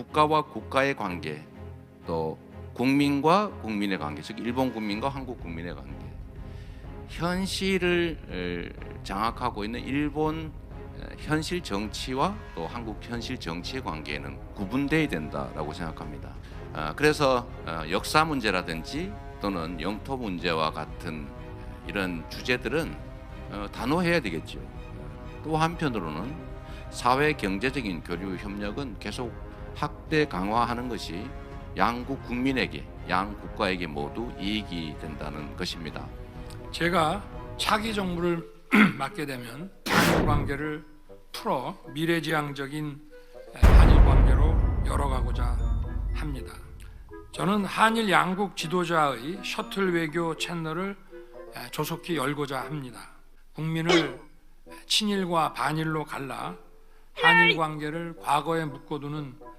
국가와 국가의 관계, 또 국민과 국민의 관계, 즉 일본 국민과 한국 국민의 관계, 현실을 에, 장악하고 있는 일본 에, 현실 정치와 또 한국 현실 정치의 관계는 구분돼야 된다라고 생각합니다. 아, 그래서 어, 역사 문제라든지 또는 영토 문제와 같은 이런 주제들은 어, 단호해야 되겠죠. 또 한편으로는 사회 경제적인 교류 협력은 계속 확대 강화하는 것이 양국 국민에게 양 국가에게 모두 이익이 된다는 것입니다. 제가 차기 정부를 맡게 되면 한일 관계를 풀어 미래지향적인 한일 관계로 열어가고자 합니다. 저는 한일 양국 지도자의 셔틀 외교 채널을 조속히 열고자 합니다. 국민을 친일과 반일로 갈라 한일 관계를 과거에 묶어두는